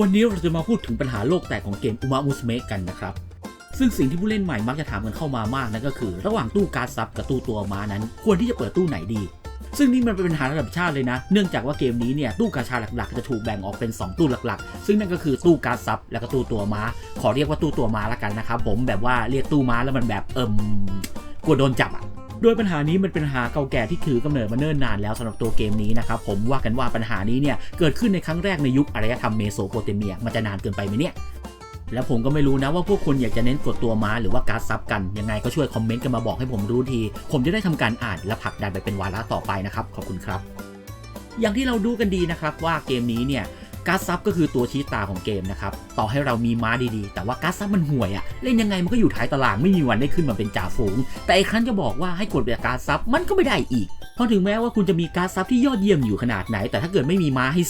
วันนี้เราจะมาพูดถึงปัญหาโลกแตกของเกมอุมามุสเมะกันนะครับ ซึ่งสิ่งที่ผู้เล่นใหม่มักจะถามกันเข้ามามากนั่นก็คือ ระหว่างตู้การ์ดซับกับตู้ตัวม้านั้น ควรที่จะเปิดตู้ไหนดี ซึ่งนี่มันเป็นปัญหาระดับชาติเลยนะ เนื่องจากว่าเกมนี้เนี่ยตู้กาชาหลักๆ จะถูกแบ่งออกเป็น 2 ตู้หลักๆ ซึ่งนั่นก็คือตู้การ์ดซับและก็ตู้ตัวม้า ขอเรียกว่าตู้ตัวม้าละกันนะครับผมแบบว่าเรียกตู้ม้าแล้วมันแบบเอิ่มกลัวโดนจับอะ โดยปัญหานี้มันเป็นปัญหาเก่าแก่ที่ถือกำเนิดมาเนิ่นนานแล้วสำหรับตัวเกมนี้นะครับผมว่ากันว่าปัญหานี้เนี่ยเกิดขึ้นในครั้งแรกในยุคอารยธรรมเมโสโปเตเมียมันจะนานเกินไปไหมเนี่ยแล้วผมก็ไม่รู้นะว่าพวกคุณอยากจะเน้นกดตัวม้าหรือว่าการ์ดซับกัน ยังไงก็ช่วยคอมเมนต์กันมาบอกให้ผมรู้ที ผมจะได้ทำการอ่านและผลักดันไปเป็นวาระต่อไปนะครับ ขอบคุณครับ อย่างที่เราดูกันดีนะครับว่าเกมนี้เนี่ย การ์ดซับก็คือตัวชี้ตาของเกมนะครับ ต่อให้เรามีม้าดีๆ แต่ว่าการ์ดซับมันห่วยอะเล่นยังไงมันก็อยู่ท้ายตารางไม่มีวันได้ขึ้นมาเป็นจ่าฝูง แต่ไอ้ครั้นจะบอกว่าให้กดแบบการ์ดซับมันก็ไม่ได้อีก เพราะถึงแม้ว่าคุณจะมีการ์ดซับที่ยอดเยี่ยมอยู่ขนาดไหน แต่ถ้าเกิดไม่มีม้าให้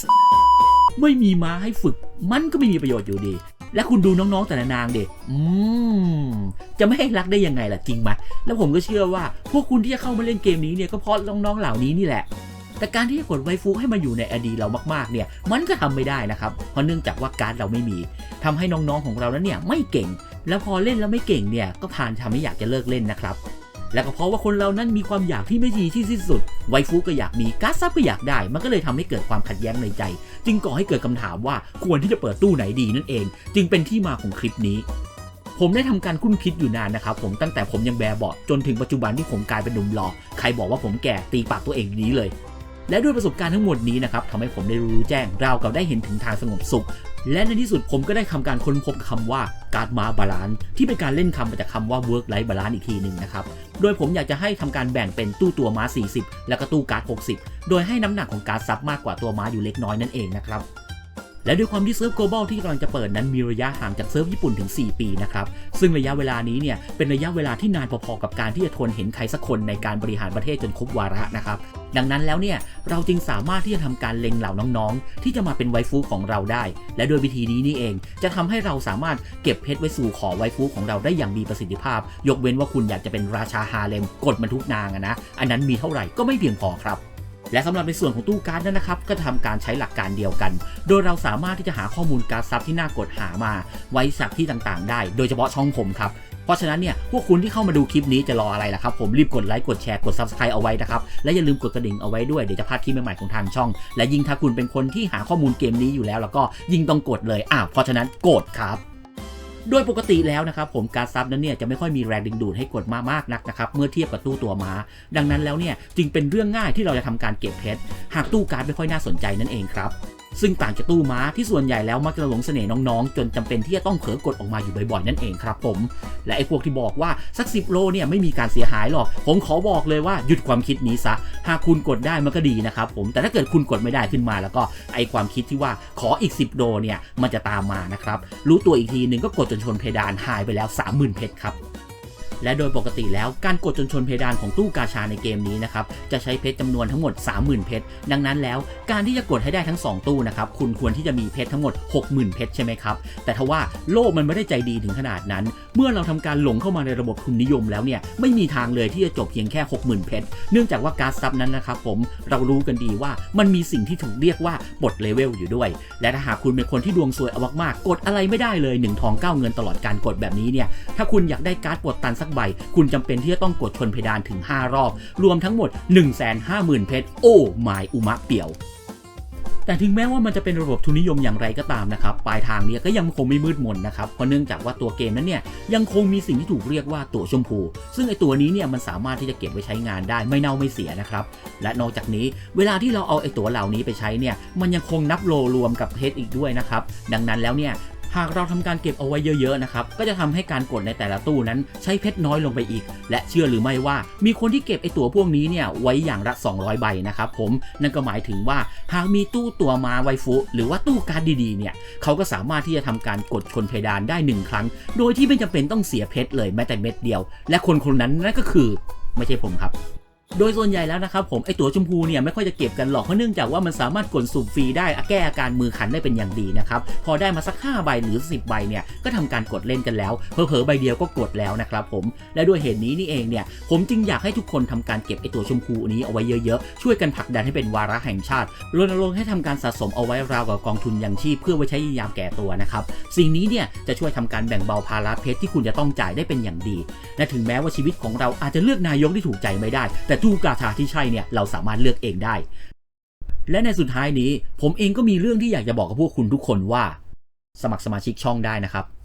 ไม่มีม้าให้ฝึก มันก็ไม่มีประโยชน์อยู่ดีและคุณดูน้องๆแต่ละนางเด็กอืม จะไม่ให้รักได้ยังไงล่ะจริงไหมแล้วผมก็เชื่อว่า พวกคุณที่จะเข้ามาเล่นเกมนี้เนี่ยก็เพราะน้องๆเหล่านี้นี่แหละ แต่การที่จะกดไวฟุให้มาอยู่ในอดีเรามากๆเนี่ยมันก็ทำไม่ได้นะครับเพราะเนื่องจากว่าการ์ดเราไม่มีทำให้น้องๆของเรานั้นเนี่ยไม่เก่ง แล้วพอเล่นแล้วไม่เก่งเนี่ยก็พานทำให้อยากจะเลิกเล่นนะครับและก็เพราะว่าคนเรานั้นมีความอยากที่ไม่ดีที่สิ้นสุด ไวฟุกก็อยากมีการซับก็อยากได้ มันก็เลยทำให้เกิดความขัดแย้งในใจ จึงก่อให้เกิดคำถามว่าควรที่จะเปิดตู้ไหนดีนั่นเอง จึงเป็นที่มาของคลิปนี้ ผมได้ทำการคุ้นคิดอยู่นานนะครับผมตั้งแต่ผมยังแบบเบาะจนถึงปัจจุบันที่ผมกลายเป็นหนุ่มหล่อใครบอกว่าผมแก่ตีปากตัวเองนี้เลย และด้วยประสบการณ์ทั้งหมดนี้นะครับทำให้ผมได้รู้แจ้งราวกับได้เห็นถึงทางสงบสุข และในที่สุดผมก็ได้ทำการค้นพบคำว่าการมาบาลานซ์ที่เป็นการเล่นคำมาจากคำว่า work life balance อีกทีหนึ่งนะครับ โดยผมอยากจะให้ทำการแบ่งเป็นตู้ตัวม้า 40 แล้วก็ตู้การ์ด60 โดยให้น้ำหนักของการซับมากกว่าตัวม้าอยู่เล็กน้อยนั่นเองนะครับและด้วยความที่เซิร์ฟ global ที่กำลังจะเปิดนั้นมีระยะห่างจากเซิร์ฟญี่ปุ่นถึง 4 ปีนะครับ ซึ่งระยะเวลานี้เนี่ยเป็นระยะเวลาที่นานพอๆกับการที่จะทนเห็นใครสักคนในการบริหารประเทศจนครบวาระนะครับ ดังนั้นแล้วเนี่ยเราจึงสามารถที่จะทำการเล็งเหล่าน้องๆ ที่จะมาเป็นไวฟูของเราได้ และโดยวิธีนี้นี่เอง จะทำให้เราสามารถเก็บเพชรไว้สู่ขอไวฟูของเราได้อย่างมีประสิทธิภาพ ยกเว้นว่าคุณอยากจะเป็นราชาฮาเลมกดมันทุกนางอะนะ อันนั้นมีเท่าไหร่ก็ไม่เพียงพอครับและสำหรับในส่วนของตู้การ์ดนั้นนะครับ ก็จะทำการใช้หลักการเดียวกัน โดยเราสามารถที่จะหาข้อมูลการซับที่น่ากดหามา ไว้สักที่ต่างๆ ได้ โดยเฉพาะช่องผมครับ เพราะฉะนั้นเนี่ยพวกคุณที่เข้ามาดูคลิปนี้จะรออะไรล่ะครับผมรีบกดไลค์กดแชร์กด Subscribe เอาไว้นะครับและอย่าลืมกดกระดิ่งเอาไว้ด้วยเดี๋ยวจะพลาดคลิปใหม่ๆของทางช่อง และยิ่งถ้าคุณเป็นคนที่หาข้อมูลเกมนี้อยู่แล้ว แล้วก็ยิ่งต้องกดเลยอ้าวเพราะฉะนั้นกดครับโดยปกติแล้วนะครับผมการซับนั้นเนี่ยจะไม่ค่อยมีแรงดึงดูดให้กดมามากนักนะครับเมื่อเทียบกับตู้ตัวม้า ดังนั้นแล้วเนี่ยจึงเป็นเรื่องง่ายที่เราจะทำการเก็บเพชรหากตู้การ์ดไม่ค่อยน่าสนใจนั่นเองครับ ซึ่งต่างจากตู้ม้าที่ส่วนใหญ่แล้วมักจะหลงเสน่ห์น้องๆ จนจำเป็นที่จะต้องเผลอกดออกมาอยู่บ่อยๆ นั่นเองครับผม และไอ้พวกที่บอกว่าสักสิโลเนี่ยไม่มีการเสียหายหรอก ผมขอบอกเลยว่าหยุดความคิดนี้ซะ หากคุณกดได้มันก็ดีนะครับผม แต่ถ้าเกิดคุณกดไม่ได้ขึ้นมาแล้วก็ไอ้ความคิดที่ว่าขออีก 10 โลเนี่ยมันจะตามมานะครับ รู้ตัวอีกทีหนึ่งก็กดจนชนเพดานหายไปแล้ว 30,000เพชรครับ และโดยปกติแล้วการกดจนชนเพดานของตู้กาชาในเกมนี้นะครับจะใช้เพชรจำนวนทั้งหมด 30,000 เพชรดังนั้นแล้วการที่จะกดให้ได้ทั้ง 2 ตู้นะครับคุณควรที่จะมีเพชรทั้งหมด 60,000 เพชรใช่ไหมครับแต่ทว่าโลกมันไม่ได้ใจดีถึงขนาดนั้น เมื่อเราทำการหลงเข้ามาในระบบทุนนิยมแล้วเนี่ยไม่มีทางเลยที่จะจบเพียงแค่ 60,000 เพชรเนื่องจากว่าการซับนั้นนะครับผมเรารู้กันดีว่ามันมีสิ่งที่ถูกเรียกว่าปลดเลเวลอยู่ด้วย และถ้าหากคุณเป็นคนที่ดวงซวยเอามากๆกดอะไรไม่ได้เลย1ทอง9เงินตลอดการกดแบบนี้เนี่ยถ้าคุณอยากได้การ์ดปลดตันสักใบ คุณจำเป็นที่จะต้องกดชนเพดานถึง 5 รอบ รวมทั้งหมด 150,000 เพชร โอ้หมายอุมะเปี่ยวแต่ถึงแม้ว่ามันจะเป็นระบบทุนนิยมอย่างไรก็ตามนะครับ ปลายทางเนี่ยก็ยังคงไม่มืดมนนะครับ เพราะเนื่องจากว่าตัวเกมนั้นเนี่ยยังคงมีสิ่งที่ถูกเรียกว่าตัวชมพู ซึ่งไอตัวนี้เนี่ยมันสามารถที่จะเก็บไว้ใช้งานได้ไม่เน่าไม่เสียนะครับ และนอกจากนี้เวลาที่เราเอาไอตัวเหล่านี้ไปใช้เนี่ยมันยังคงนับโลรวมกับเพชรอีกด้วยนะครับ ดังนั้นแล้วเนี่ย หากเราทำการเก็บเอาไว้เยอะๆนะครับก็จะทำให้การกดในแต่ละตู้นั้นใช้เพชรน้อยลงไปอีก และเชื่อหรือไม่ว่า มีคนที่เก็บไอตั๋วพวกนี้เนี่ยไว้อย่างละ 200 ใบนะครับผมนั่นก็หมายถึงว่าหากมีตู้ตัวมาไวฟุหรือว่าตู้การดดีๆเนี่ยเขาก็สามารถที่จะทำการกดชนเพดานได้หนึ่งครั้ง โดยที่ไม่จำเป็นต้องเสียเพชรเลยแม้แต่เม็ดเดียว และคนคนนั้นนั่นก็คือ ไม่ใช่ผมครับ โดยส่วนใหญ่แล้วนะครับผมไอตั๋วชมพูเนี่ยไม่ค่อยจะเก็บกันหรอกเพราะเนื่องจากว่ามันสามารถกดสุ่มฟรีได้แก้อาการมือขันได้เป็นอย่างดีนะครับพอได้มาสัก 5 ใบหรือ 10 ใบเนี่ยก็ทำการกดเล่นกันแล้วเผลอๆใบเดียวก็กดแล้วนะครับผมและด้วยเหตุนี้นี่เองเนี่ยผมจึงอยากให้ทุกคนทำการเก็บไอตั๋วชมพูนี้เอาไว้เยอะๆช่วยกันผลักดันให้เป็นวาระแห่งชาติรณรงค์ให้ทำการสะสมเอาไว้ราวกับกองทุนยังชีพเพื่อไว้ใช้ยามแก่ตัวนะครับสิ่งนี้เนี่ยจะช่วยทำการแบ่งเบาภาระเพชรที่คุณจะต้องจ่ายได้เป็นอย่างดีและถึงแม้ว่าชีวิตของเราอาจจะเลือกนายกที่ถูกใจไม่ได้แต่ตู้กาชาที่ใช่เนี่ยเราสามารถเลือกเองได้ และในสุดท้ายนี้ผมเองก็มีเรื่องที่อยากจะบอกกับพวกคุณทุกคนว่า สมัครสมาชิกช่องได้นะครับ